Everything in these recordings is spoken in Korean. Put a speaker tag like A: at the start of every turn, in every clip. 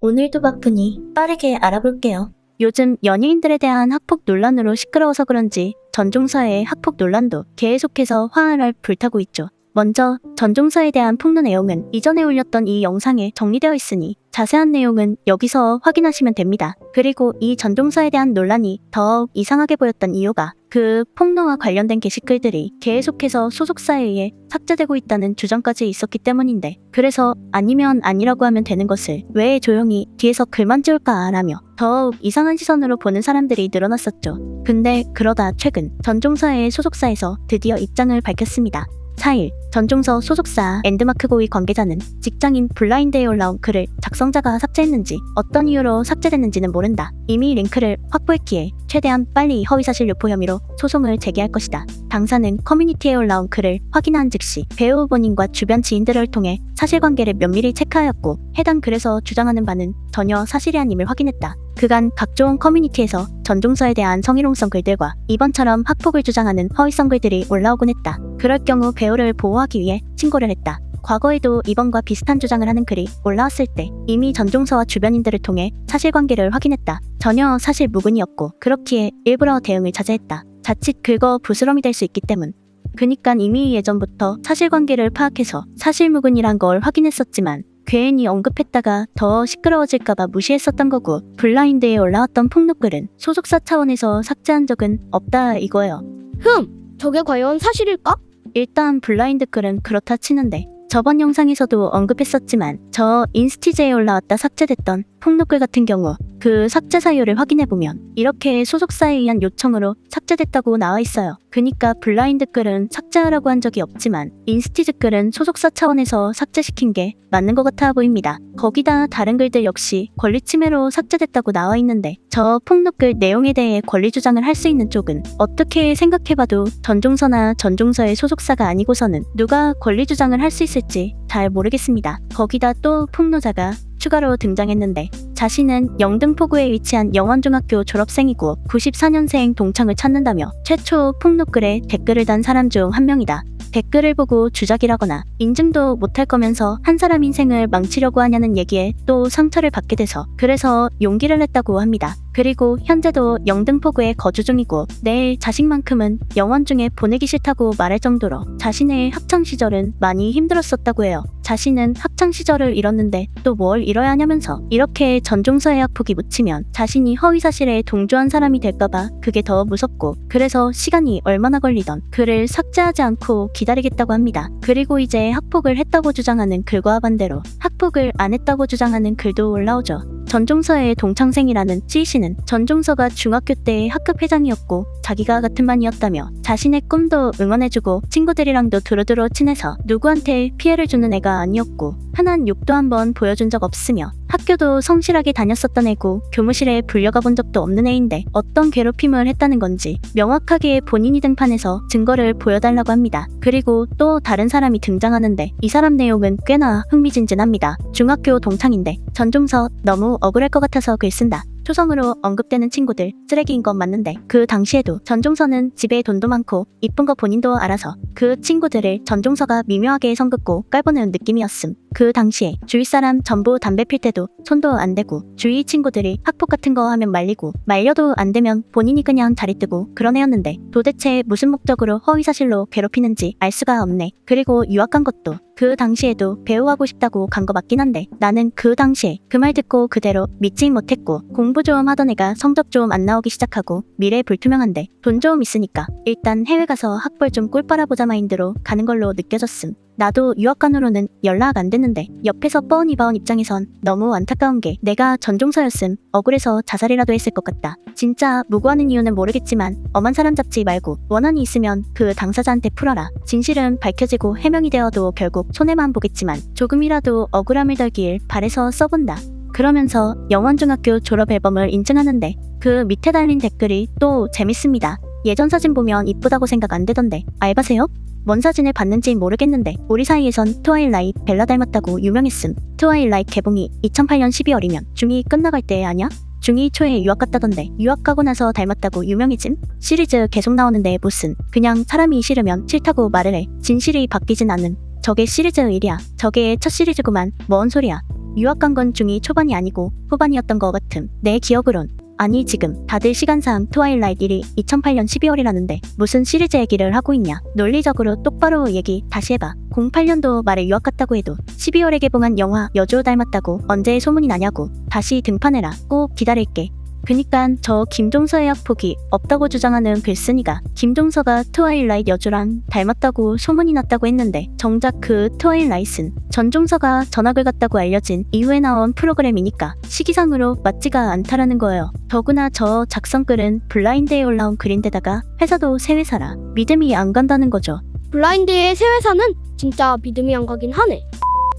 A: 오늘도 바쁘니 빠르게 알아볼게요.
B: 요즘 연예인들에 대한 학폭 논란으로 시끄러워서 그런지 전종서의 학폭 논란도 계속해서 화를 불타고 있죠. 먼저 전종서에 대한 폭로 내용은 이전에 올렸던 이 영상에 정리되어 있으니 자세한 내용은 여기서 확인하시면 됩니다. 그리고 이 전종서에 대한 논란이 더욱 이상하게 보였던 이유가 그 폭로와 관련된 게시글들이 계속해서 소속사에 의해 삭제되고 있다는 주장까지 있었기 때문인데 그래서 아니면 아니라고 하면 되는 것을 왜 조용히 뒤에서 글만 지울까 라며 더욱 이상한 시선으로 보는 사람들이 늘어났었죠. 근데 그러다 최근 전종서의 소속사에서 드디어 입장을 밝혔습니다. 4일 전종서 소속사 엔드마크고의 관계자는 직장인 블라인드에 올라온 글을 작성자가 삭제했는지 어떤 이유로 삭제됐는지는 모른다. 이미 링크를 확보했기에 최대한 빨리 허위사실 유포 혐의로 소송을 제기할 것이다. 당사는 커뮤니티에 올라온 글을 확인한 즉시 배우 본인과 주변 지인들을 통해 사실관계를 면밀히 체크하였고 해당 글에서 주장하는 바는 전혀 사실이 아님을 확인했다. 그간 각종 커뮤니티에서 전종서에 대한 성희롱성 글들과 이번처럼 학폭을 주장하는 허위성 글들이 올라오곤 했다. 그럴 경우 배우를 보호하기 위해 신고를 했다. 과거에도 이번과 비슷한 주장을 하는 글이 올라왔을 때 이미 전종서와 주변인들을 통해 사실관계를 확인했다. 전혀 사실 무근이 없고 그렇기에 일부러 대응을 자제했다. 자칫 긁어 부스럼이 될 수 있기 때문. 그니깐 이미 예전부터 사실관계를 파악해서 사실무근이란 걸 확인했었지만 괜히 언급했다가 더 시끄러워질까봐 무시했었던 거고 블라인드에 올라왔던 폭로글은 소속사 차원에서 삭제한 적은 없다 이거예요.
C: 흠, 저게 과연 사실일까?
B: 일단 블라인드 글은 그렇다 치는데 저번 영상에서도 언급했었지만 저 인스티제에 올라왔다 삭제됐던 폭로글 같은 경우 그 삭제 사유를 확인해보면 이렇게 소속사에 의한 요청으로 삭제됐다고 나와 있어요. 그니까 블라인드 글은 삭제하라고 한 적이 없지만 인스티즈 글은 소속사 차원에서 삭제시킨 게 맞는 것 같아 보입니다. 거기다 다른 글들 역시 권리 침해로 삭제됐다고 나와 있는데 저 폭로글 내용에 대해 권리 주장을 할 수 있는 쪽은 어떻게 생각해봐도 전종서나 전종서의 소속사가 아니고서는 누가 권리 주장을 할 수 있을지 잘 모르겠습니다. 거기다 또 폭로자가 추가로 등장했는데 자신은 영등포구에 위치한 영원중학교 졸업생이고 94년생 동창을 찾는다며 최초 폭로글에 댓글을 단 사람 중 한 명이다. 댓글을 보고 주작이라거나 인증도 못할 거면서 한 사람 인생을 망치려고 하냐는 얘기에 또 상처를 받게 돼서 그래서 용기를 냈다고 합니다. 그리고 현재도 영등포구에 거주 중이고 내일 자식만큼은 영원 중에 보내기 싫다고 말할 정도로 자신의 학창 시절은 많이 힘들었었다고 해요. 자신은 학창 시절을 잃었는데 또 뭘 잃어야 하냐면서 이렇게 전종서의 학폭이 묻히면 자신이 허위 사실에 동조한 사람이 될까봐 그게 더 무섭고 그래서 시간이 얼마나 걸리던 글을 삭제하지 않고 기다리겠다고 합니다. 그리고 이제 학폭을 했다고 주장하는 글과 반대로 학폭을 안 했다고 주장하는 글도 올라오죠. 전종서의 동창생이라는 찌 씨는 전종서가 중학교 때 학급 회장이었고 자기가 같은 반이었다며 자신의 꿈도 응원해주고 친구들이랑도 두루두루 친해서 누구한테 피해를 주는 애가 아니었고 흔한 욕도 한번 보여준 적 없으며 학교도 성실하게 다녔었던 애고 교무실에 불려가 본 적도 없는 애인데 어떤 괴롭힘을 했다는 건지 명확하게 본인이 등판해서 증거를 보여달라고 합니다. 그리고 또 다른 사람이 등장하는데 이 사람 내용은 꽤나 흥미진진합니다. 중학교 동창인데 전종서 너무 억울할 것 같아서 글 쓴다. 초성으로 언급되는 친구들 쓰레기인 건 맞는데 그 당시에도 전종서는 집에 돈도 많고 이쁜 거 본인도 알아서 그 친구들을 전종서가 미묘하게 성긋고 깔보는 느낌이었음. 그 당시에 주위 사람 전부 담배 필 때도 손도 안 대고 주위 친구들이 학폭 같은 거 하면 말리고 말려도 안 되면 본인이 그냥 자리 뜨고 그런 애였는데 도대체 무슨 목적으로 허위 사실로 괴롭히는지 알 수가 없네. 그리고 유학 간 것도 그 당시에도 배우하고 싶다고 간 거 맞긴 한데 나는 그 당시에 그 말 듣고 그대로 믿지 못했고 공부 좀 하던 애가 성적 좀 안 나오기 시작하고 미래 불투명한데 돈 좀 있으니까 일단 해외 가서 학벌 좀 꿀 빨아보자 마인드로 가는 걸로 느껴졌음. 나도 유학관으로는 연락 안 됐는데 옆에서 뻔히 봐온 입장에선 너무 안타까운 게 내가 전종서였음 억울해서 자살이라도 했을 것 같다. 진짜 무고하는 이유는 모르겠지만 엄한 사람 잡지 말고 원한이 있으면 그 당사자한테 풀어라. 진실은 밝혀지고 해명이 되어도 결국 손해만 보겠지만 조금이라도 억울함을 덜길 바래서 써본다. 그러면서 영원중학교 졸업 앨범을 인증하는데 그 밑에 달린 댓글이 또 재밌습니다. 예전 사진 보면 이쁘다고 생각 안 되던데 알바세요? 뭔 사진을 봤는지 모르겠는데 우리 사이에선 트와일라이 벨라 닮았다고 유명했음. 트와일라이 개봉이 2008년 12월이면 중2 끝나갈 때 아냐? 중2 초에 유학 갔다던데 유학 가고 나서 닮았다고 유명해짐? 시리즈 계속 나오는데 무슨 그냥 사람이 싫으면 싫다고 말을 해 진실이 바뀌진 않음 저게 시리즈 일이야 저게 첫 시리즈구만 뭔 소리야 유학 간 건 중이 초반이 아니고 후반이었던 것 같음. 내 기억으론. 아니 지금 다들 시간상 트와일라이트 1이 2008년 12월이라는데 무슨 시리즈 얘기를 하고 있냐? 논리적으로 똑바로 얘기 다시 해봐. 08년도 말에 유학 갔다고 해도 12월에 개봉한 영화 여주호 닮았다고 언제 소문이 나냐고 다시 등판해라. 꼭 기다릴게. 그니깐 저 김종서의 학폭이 없다고 주장하는 글쓴이가 김종서가 트와일라이트 여주랑 닮았다고 소문이 났다고 했는데 정작 그 트와일라이트는 전종서가 전학을 갔다고 알려진 이후에 나온 프로그램이니까 시기상으로 맞지가 않다라는 거예요. 더구나 저 작성글은 블라인드에 올라온 글인데다가 회사도 새 회사라 믿음이 안 간다는 거죠.
C: 블라인드의 새 회사는 진짜 믿음이 안 가긴 하네.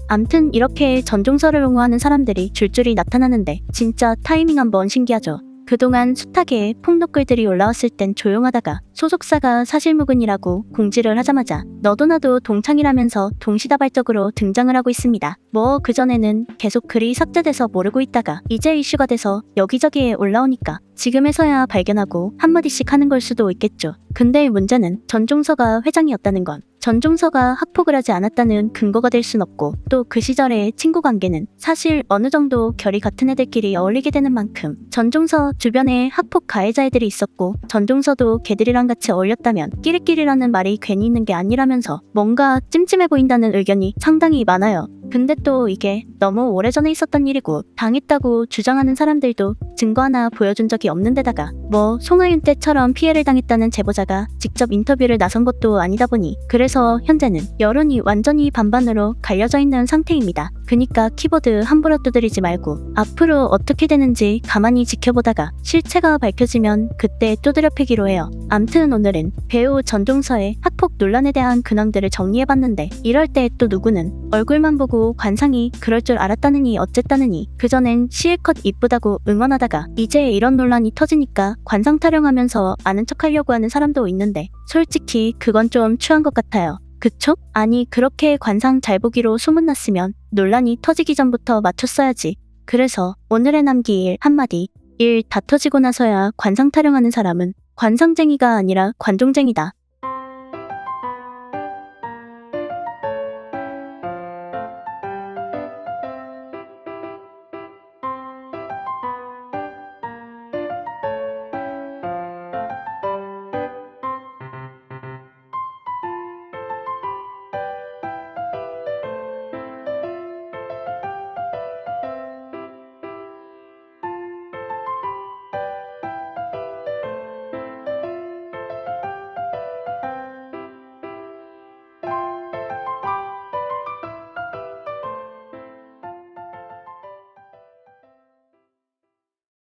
B: 암튼 이렇게 전종서를 옹호하는 사람들이 줄줄이 나타나는데 진짜 타이밍 한번 신기하죠. 그동안 숱하게 폭로글들이 올라왔을 땐 조용하다가 소속사가 사실무근이라고 공지를 하자마자 너도 나도 동창이라면서 동시다발적으로 등장을 하고 있습니다. 뭐 그전에는 계속 글이 삭제돼서 모르고 있다가 이제 이슈가 돼서 여기저기에 올라오니까 지금에서야 발견하고 한마디씩 하는 걸 수도 있겠죠. 근데 문제는 전종서가 회장이었다는 건 전종서가 학폭을 하지 않았다는 근거가 될 순 없고 또 그 시절의 친구 관계는 사실 어느 정도 결이 같은 애들끼리 어울리게 되는 만큼 전종서 주변에 학폭 가해자 애들이 있었고 전종서도 걔들이랑 같이 어울렸다면 끼리끼리라는 말이 괜히 있는 게 아니라면서 뭔가 찜찜해 보인다는 의견이 상당히 많아요. 근데 또 이게 너무 오래전에 있었던 일이고 당했다고 주장하는 사람들도 증거 하나 보여준 적이 없는 데다가 뭐 송하윤 때처럼 피해를 당했다는 제보자가 직접 인터뷰를 나선 것도 아니다 보니 그래서 현재는 여론이 완전히 반반으로 갈려져 있는 상태입니다. 그니까 키보드 함부로 두드리지 말고 앞으로 어떻게 되는지 가만히 지켜보다가 실체가 밝혀지면 그때 두드려 패기로 해요. 암튼 오늘은 배우 전종서의 학폭 논란에 대한 근황들을 정리해봤는데 이럴 때 또 누구는 얼굴만 보고 관상이 그럴 줄 알았다느니 어쨌다느니 그전엔 실컷 이쁘다고 응원하다가 이제 이런 논란이 터지니까 관상 타령하면서 아는 척하려고 하는 사람도 있는데 솔직히 그건 좀 추한 것 같아요. 그쵸? 아니 그렇게 관상 잘 보기로 소문났으면 논란이 터지기 전부터 맞췄어야지. 그래서 오늘의 남기 일 한마디 일 다 터지고 나서야 관상 타령하는 사람은 관상쟁이가 아니라 관종쟁이다.